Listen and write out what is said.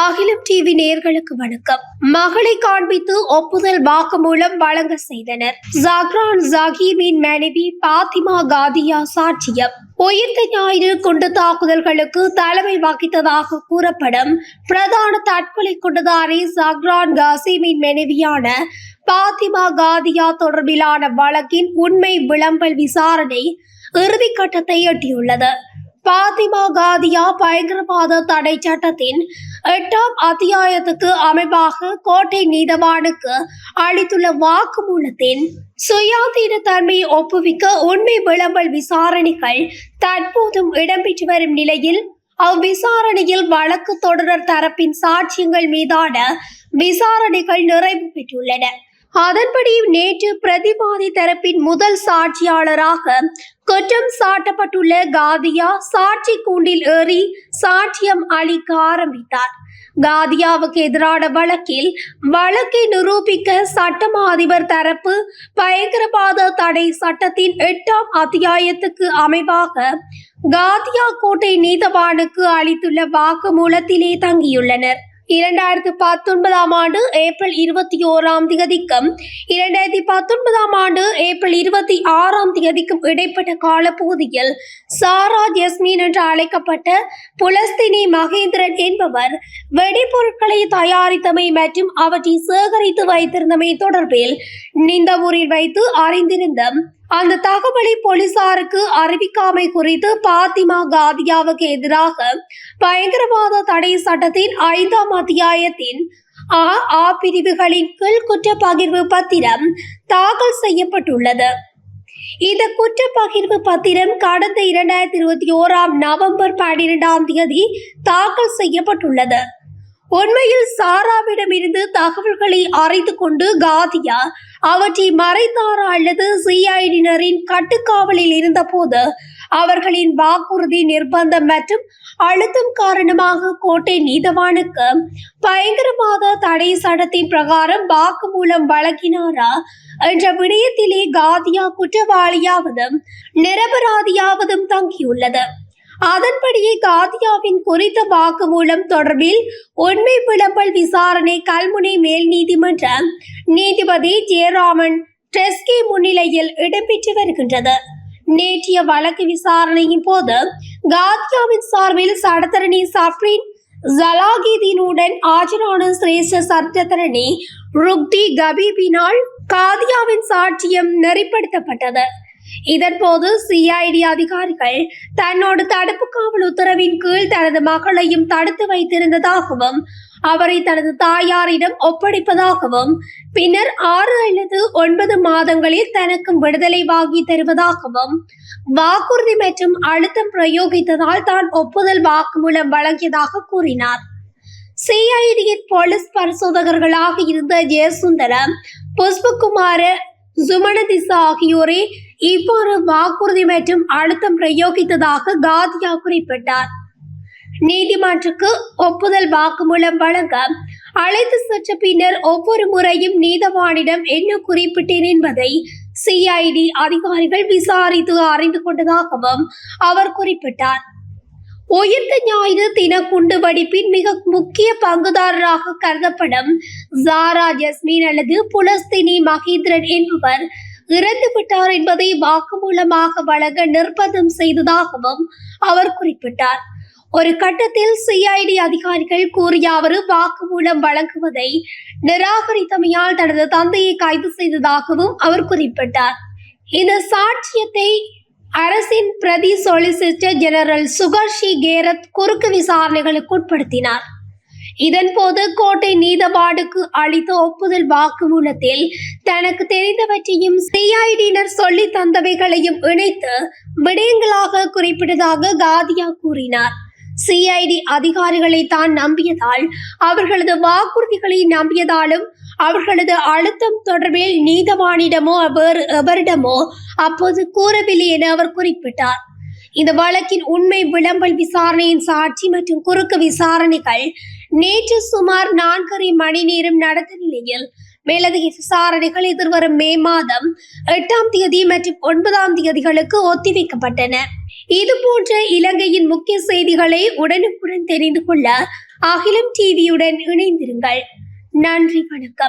அகிலம் டிவி நேர்களுக்கு வணக்கம். மகளை காண்பித்து ஒப்புதல் வாக்குமூலம் வழங்க செய்தனர். ஜாக்ரான் ஜஹீமின் மனைவி பாத்திமா காதியா சாட்சியம். உயிர்த்த ஞாயிறு குண்டு தாக்குதல்களுக்கு தலைமை வகித்ததாக கூறப்படும் பிரதான தற்கொலை குண்டுதாரி ஜாக்ரான் காசிமின் மனைவியான பாத்திமா காதியா தொடர்பிலான வழக்கின் உண்மை விளம்பல் விசாரணை இறுதிக்கட்டத்தை எட்டியுள்ளது. பாத்திமா காதியா பயங்கரவாத தடை சட்டத்தின் எட்டாம் அத்தியாயத்துக்கு அமைப்பாக கோட்டை நீதவானுக்கு அளித்துள்ள வாக்குமூலத்தின் சுயாதீன தன்மையை ஒப்புவிக்க உண்மை விளம்பல் விசாரணைகள் தற்போதும் இடம்பெற்று வரும் நிலையில் அவ்விசாரணையில் வழக்கு தொடரர் தரப்பின் சாட்சியங்கள் மீதான விசாரணைகள் நிறைவு பெற்றுள்ளன. அதன்படி நேற்று பிரதிவாதி தரப்பின் முதல் சாட்சியாளராக குற்றம் சாட்டப்பட்டுள்ள காதியா சாட்சி கூண்டில் ஏறி சாட்சியம் அளிக்க ஆரம்பித்தார். காதியாவுக்கு எதிரான வழக்கில் வழக்கை நிரூபிக்க சட்டமா அதிபர் தரப்பு பயங்கரவாத தடை சட்டத்தின் எட்டாம் அத்தியாயத்துக்கு அமைவாக காதியா கோட்டை நீதவானுக்கு அளித்துள்ள வாக்குமூலத்திலே தங்கியுள்ளனர். இரண்டாயிரத்தி பத்தொன்பதாம் ஆண்டு ஏப்ரல் இருபத்தி ஓராம் திகதிக்கும் இரண்டாயிரத்தி பத்தொன்பதாம் ஆண்டு ஏப்ரல் இருபத்தி ஆறாம் திகதிக்கும் இடைப்பட்ட காலப்பகுதியில் சாரா ஜஸ்மின் என்று அழைக்கப்பட்ட புலஸ்தினி மகேந்திரன் என்பவர் வெடிபொருட்களை தயாரித்தமை மற்றும் அவற்றை சேகரித்து வைத்திருந்தமை தொடர்பில் நிந்தவூரில் வைத்து அறிந்திருந்த அந்த தகவலை போலீசாருக்கு அறிவிக்காமை குறித்து பாத்திமா காதியாவுக்கு எதிராக பயங்கரவாத தடை சட்டத்தின் ஐந்தாம் அத்தியாயத்தின் ஆ ஆ பிரிவுகளின் கீழ் குற்றப்பகிர்வு பத்திரம் தாக்கல் செய்யப்பட்டுள்ளது. இந்த குற்றப்பகிர்வு பத்திரம் கடந்த இரண்டாயிரத்தி இருபத்தி ஓராம் நவம்பர் பன்னிரெண்டாம் தேதி தாக்கல் செய்யப்பட்டுள்ளது. உண்மையில் சாராவிடமிருந்து தகவல்களை அரைத்து கொண்டு காதியா அவற்றை மறைத்தாரா அல்லது சிஐடியினரின் கட்டுக்காவலில் இருந்தபோது அவர்களின் வாக்குறுதி நிர்பந்தம் மற்றும் அழுத்தம் காரணமாக கோட்டை நீதவானுக்கு பயங்கரவாத தடை சட்டத்தின் பிரகாரம் வாக்குமூலம் வழங்கினாரா என்ற விடயத்திலே காதியா குற்றவாளியாவதும் நிரபராதியாவதும் தங்கியுள்ளது. அதன்படியே காதியாவின் குறித்த வாக்குமூலம் தொடர்பில் உண்மை விளம்பல் விசாரணை கல்முனை மேல் நீதிமன்ற நீதிபதி ஜெயராமன் ட்ரெஸ்கி முன்னிலையில் இடம்பெற்று வருகின்றது. நேற்றைய வழக்கு விசாரணையின் போது காதியாவின் சார்பில் சடத்தரணி சப்ரின் ஜலாகிதீனுடன் ஆஜரான சிரேஷ்ட சட்டத்தரணி ருக்தி கபீபினால் காதியாவின் சாட்சியம் நெறிப்படுத்தப்பட்டது. இதன்போது சிஐடி அதிகாரிகள் தன்னோடு தடுப்பு காவல் உத்தரவின் கீழ் தனது மகளையும் தடுத்து வைத்திருந்ததாகவும் அவரை தனது தாயாரிடம் ஒப்படைப்பதாகவும் பின்னர் ஆறு அல்லது ஒன்பது மாதங்களில் தனக்கும் விடுதலை வாங்கி தருவதாகவும் வாக்குறுதி மற்றும் அழுத்தம் பிரயோகித்ததால் தான் ஒப்புதல் வாக்குமூலம் வழங்கியதாக கூறினார். சிஐடியின் போலீஸ் பரிசோதகர்களாக இருந்த ஜெயசுந்தரம் புஷ்பகுமார சுமணதிசா ஆகியோரே இவ்வாறு வாக்குறுதி மற்றும் அழுத்தம் பிரயோகித்ததாக காதியா குறிப்பிட்டார். நீதிமன்றக்கு ஒப்புதல் வாக்குமூலம் வழங்க அழைத்து சென்ற பின்னர் ஒவ்வொரு முறையும் நீதவானிடம் என்ன குறிப்பிட்டேன் என்பதை சிஐடி அதிகாரிகள் விசாரித்து அறிந்து கொண்டதாகவும் அவர் குறிப்பிட்டார். உயிர்த்த ஞாயிறு தின குண்டு வெடிப்பின் மிக முக்கிய பங்குதாரராக கருதப்படும் ஜாரா ஜஸ்மின் அல்லது புலஸ்தினி மகேந்திரன் என்பவர் இறந்து விட்டார் என்பதை வாக்குமூலமாக வழங்க நிர்பந்தம் செய்ததாகவும் அவர் குறிப்பிட்டார். ஒரு கட்டத்தில் சிஐடி அதிகாரிகள் கூறிய அவர் வாக்குமூலம் வழங்குவதை நிராகரித்தமையால் தனது தந்தையை கைது செய்ததாகவும் அவர் குறிப்பிட்டார். இந்த சாட்சியத்தை அரசின் பிரதி சொலிசிட்டர் ஜெனரல் சுகர்ஷி கேரத் குறுக்கு விசாரணைகளுக்கு உட்படுத்தினார். இதன்போது கோட்டை நீதவானுக்கு அளித்த ஒப்புதல் வாக்குமூலத்தில் தனக்கு தெரிந்தவற்றையும் சிஐடியினர் சொல்லி தந்தவைகளையும் இணைத்து விடயங்களாக குறிப்பிட்டதாக காதியா கூறினார். சிஐடி அதிகாரிகளை தான் நம்பியதால் அவர்களது வாக்குறுதிகளை நம்பியதாலும் அவர்களது அழுத்தம் தொடர்பில் நீதவானிடமோ வேறு எவரிடமோ அப்போது கூறவில்லை என அவர் குறிப்பிட்டார். இந்த வழக்கின் உண்மை விளம்பல் விசாரணையின் சாட்சி மற்றும் குறுக்கு விசாரணைகள் நேற்று சுமார் நான்கரை மணி நேரம் நடந்த நிலையில் மேலதிக விசாரணைகள் எதிர்வரும் மே மாதம் எட்டாம் தேதி மற்றும் ஒன்பதாம் தேதிகளுக்கு ஒத்திவைக்கப்பட்டன. இது போன்ற இலங்கையின் முக்கிய செய்திகளை உடனுக்குடன் தெரிந்து கொள்ள அகிலம் டிவியுடன் இணைந்திருங்கள். நன்றி வணக்கம்.